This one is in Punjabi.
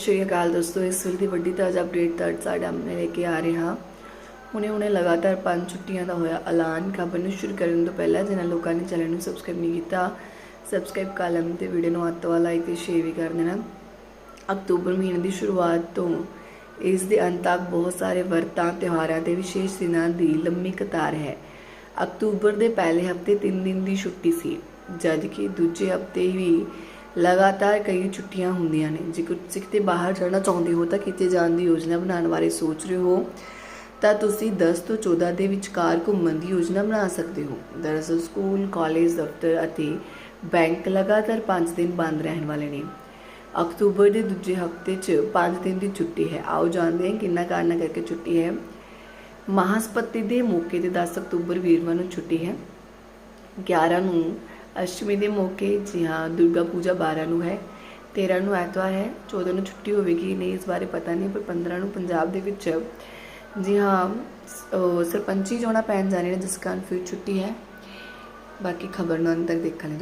ਸ਼੍ਰੀ ਅਕਾਲ ਦੋਸਤੋ, ਇਸ ਵੇਲੇ ਦੀ ਵੱਡੀ ਤਾਜ਼ਾ ਅਪਡੇਟ ਤੁਹਾਡੇ ਸਾਡੇ ਸਾਹਮਣੇ ਲੈ ਕੇ ਆ ਰਿਹਾ ਹੁਣੇ ਹੁਣੇ ਲਗਾਤਾਰ ਪੰਜ ਛੁੱਟੀਆਂ ਦਾ ਹੋਇਆ ਐਲਾਨ। ਖਬਰ ਨੂੰ ਸ਼ੁਰੂ ਕਰਨ ਤੋਂ ਪਹਿਲਾਂ ਜਿਨ੍ਹਾਂ ਲੋਕਾਂ ਨੇ ਚੈਨਲ ਨੂੰ ਸਬਸਕ੍ਰਾਈਬ ਨਹੀਂ ਕੀਤਾ ਸਬਸਕ੍ਰਾਈਬ ਕਰ ਲੈਣ ਤੇ ਵੀਡੀਓ ਨੂੰ ਹੱਥ ਵਾਲਾ ਲਾਈਕ ਤੇ ਸ਼ੇਅਰ ਵੀ ਕਰ ਦੇਣਾ। ਅਕਤੂਬਰ ਮਹੀਨੇ ਦੀ ਸ਼ੁਰੂਆਤ ਤੋਂ ਇਸ ਦੇ ਅੰਤ ਤੱਕ ਬਹੁਤ ਸਾਰੇ ਵਰਤਾਂ, ਤਿਉਹਾਰਾਂ ਤੇ ਵਿਸ਼ੇਸ਼ ਦਿਨਾਂ ਦੀ ਲੰਮੀ ਕਤਾਰ ਹੈ। ਅਕਤੂਬਰ ਦੇ ਪਹਿਲੇ ਹਫ਼ਤੇ 3 ਦਿਨ ਦੀ ਛੁੱਟੀ ਸੀ। ਜਦਕਿ ਦੂਜੇ ਹਫ਼ਤੇ ਵੀ ਲਗਾਤਾਰ ਕਈ ਛੁੱਟੀਆਂ ਹੁੰਦੀਆਂ ਨੇ। ਜੇਕਰ ਤੁਸੀਂ ਕਿਤੇ ਬਾਹਰ ਜਾਣਾ ਚਾਹੁੰਦੇ ਹੋ ਤਾਂ ਕਿਤੇ ਜਾਣ ਦੀ ਯੋਜਨਾ ਬਣਾਉਣ ਬਾਰੇ ਸੋਚ ਰਹੇ ਹੋ, ਤਾਂ ਤੁਸੀਂ 10 ਤੋਂ 14 ਦੇ ਵਿਚਕਾਰ ਘੁੰਮਣ ਦੀ ਯੋਜਨਾ ਬਣਾ ਸਕਦੇ ਹੋ। ਦਰਅਸਲ ਸਕੂਲ, ਕਾਲਜ, ਦਫ਼ਤਰ ਅਤੇ ਬੈਂਕ ਲਗਾਤਾਰ 5 ਦਿਨ ਬੰਦ ਰਹਿਣ ਵਾਲੇ ਨੇ। ਅਕਤੂਬਰ ਦੇ ਦੂਜੇ ਹਫ਼ਤੇ 'ਚ 5 ਦਿਨ ਦੀ ਛੁੱਟੀ ਹੈ। ਆਓ ਜਾਣਦੇ ਹਾਂ ਕਿੰਨਾ ਕਾਰਨਾਂ ਕਰਕੇ ਛੁੱਟੀ ਹੈ। ਮਹਾਸਪਤੀ ਦੇ ਮੌਕੇ ਤੇ 10 ਅਕਤੂਬਰ ਵੀਰਵਾਰ ਨੂੰ ਛੁੱਟੀ ਹੈ। 11 ਨੂੰ ਅਸ਼ਟਮੀ ਦੇ ਮੌਕੇ ਜੀ ਹਾਂ, ਦੁਰਗਾ ਪੂਜਾ 12 ਨੂੰ ਹੈ 13 ਨੂੰ ਐਤਵਾਰ ਹੈ 14 ਨੂੰ ਛੁੱਟੀ ਹੋਵੇਗੀ, ਨਹੀਂ ਇਸ ਬਾਰੇ ਪਤਾ ਨਹੀਂ, ਪਰ 15 ਨੂੰ ਪੰਜਾਬ ਦੇ ਵਿੱਚ ਜੀ ਹਾਂ ਸਰਪੰਚੀ ਚੋਣਾਂ ਪੈਣ ਜਾ ਰਹੀਆਂ ਨੇ, ਜਿਸ ਕਾਰਨ ਫਿਰ ਛੁੱਟੀ ਹੈ। ਬਾਕੀ ਖਬਰ ਨੂੰ ਅੰਤ ਤੱਕ ਦੇਖਣ ਲਈ